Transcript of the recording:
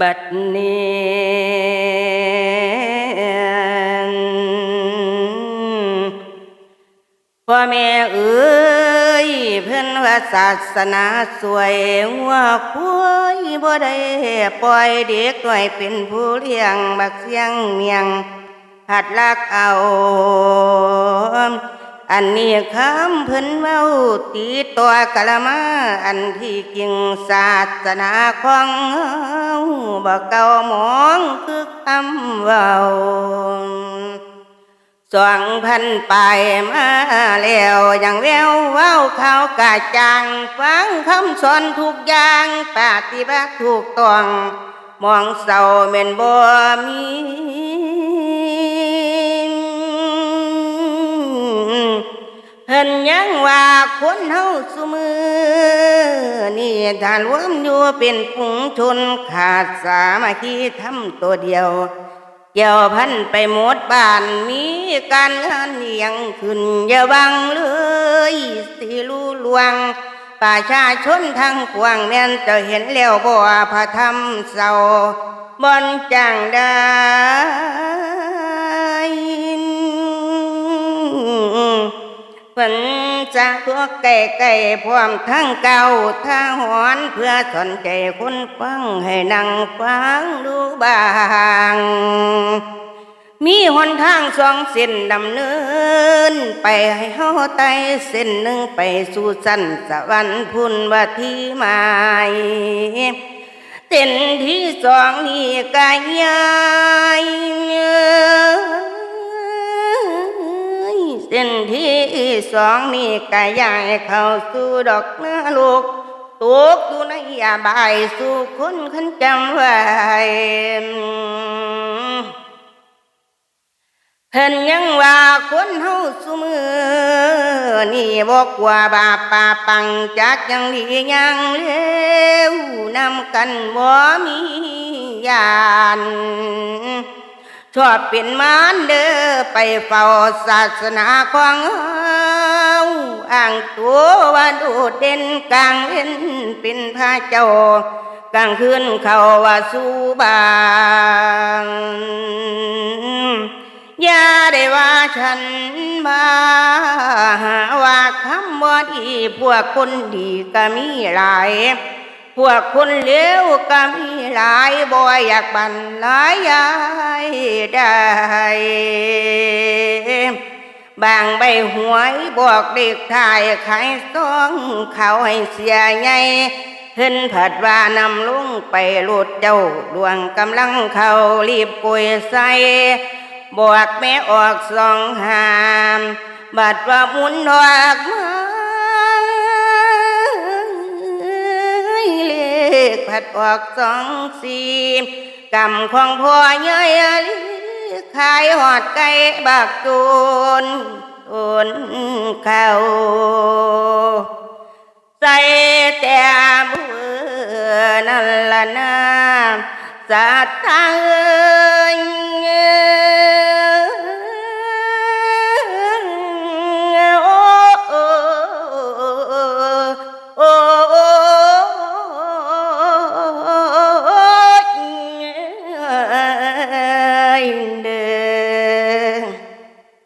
บัดนี้พ่อแม่เอ้ยเพิ่อนว่าศาสนาสวยหัวคุยบ่ได้ปล่อยเด็กน้อยเป็นผู้เลี้ยงบักเสียงเมียงหัดลักเอา อันนี้คำเพิ่นเว้าตีตัวกะละมาอันที่จริงศาสนาของเฮาบ่เก่ามองคือคำเว้าสองพันไปมาแล้วยังแววเว้าเขากะจังฟังคำสอนทุกอย่างปฏิบัติถูกต้องมองเศร้าเม่นบ่มี เพิ่นยังว่าคนเฮาสุมือ นี่ถ้ารวมอยู่เป็นฝูงชนขาดสามัคคีทำตัวเดียว เกี่ยวพันไปหมดบ้านมีการงานเลี้ยงขึ้นอย่าบังเลยสิรู้ลวงประชาชนทั้งปวงแม่นจะเห็นแล้วบ่ว่าพระธรรมเศร้าบนจังได้ จากตัวไก่ไก่พร้อมทั้งเก่าท่าหอนเพื่อสนใจคนฟังให้นั่งฟังดูบางมีหนทางสองเส้นดำเนิน ไปให้เฮาไตเส้นหนึ่งไปสู่สันสวรรค์พุ่นว่าที่หมายเส้นที่สองนี่กายยาย สองนี่กายายเข้าสู่ดอกเนาลูกตกอยู่ในยาบายสู่คนขันจำไว้เพิ่นยังว่าคนเฮาสุมือนี่บอกว่าบาปป่าปังจักยังดียังเลวนำกันบ่มียานชอบเป็นมารเด้อไปเฝ้าศาสนาของเฮา อ้างตัวว่าดดเด่นกลางเล่นเป็นพระเจ้ากลางคืนเขาว่าสู่บางอย่าได้ว่าฉันมาหาว่าคำว่าดีพวกคนดีก็มีหลายพวกคนเลวก็มีหลายบ่อยากบันหลายยายได้ บางใบหวยบอกเด็กทายขายซองเขาให้เสียใหญ่เห็นผัดว่านำลุงไปโลดเจ้าดวงกำลังเขารีบกุยใส่บอกแม่ออกสองหามบัดว่ามุนดอกม้เลขผัดออกสองสี่กำของพ่อเย้ยลิ ขายหอดไก่บักตูนตุนเขาใส่แต่มือนั่นละนาสัตว์ตาเอ้ย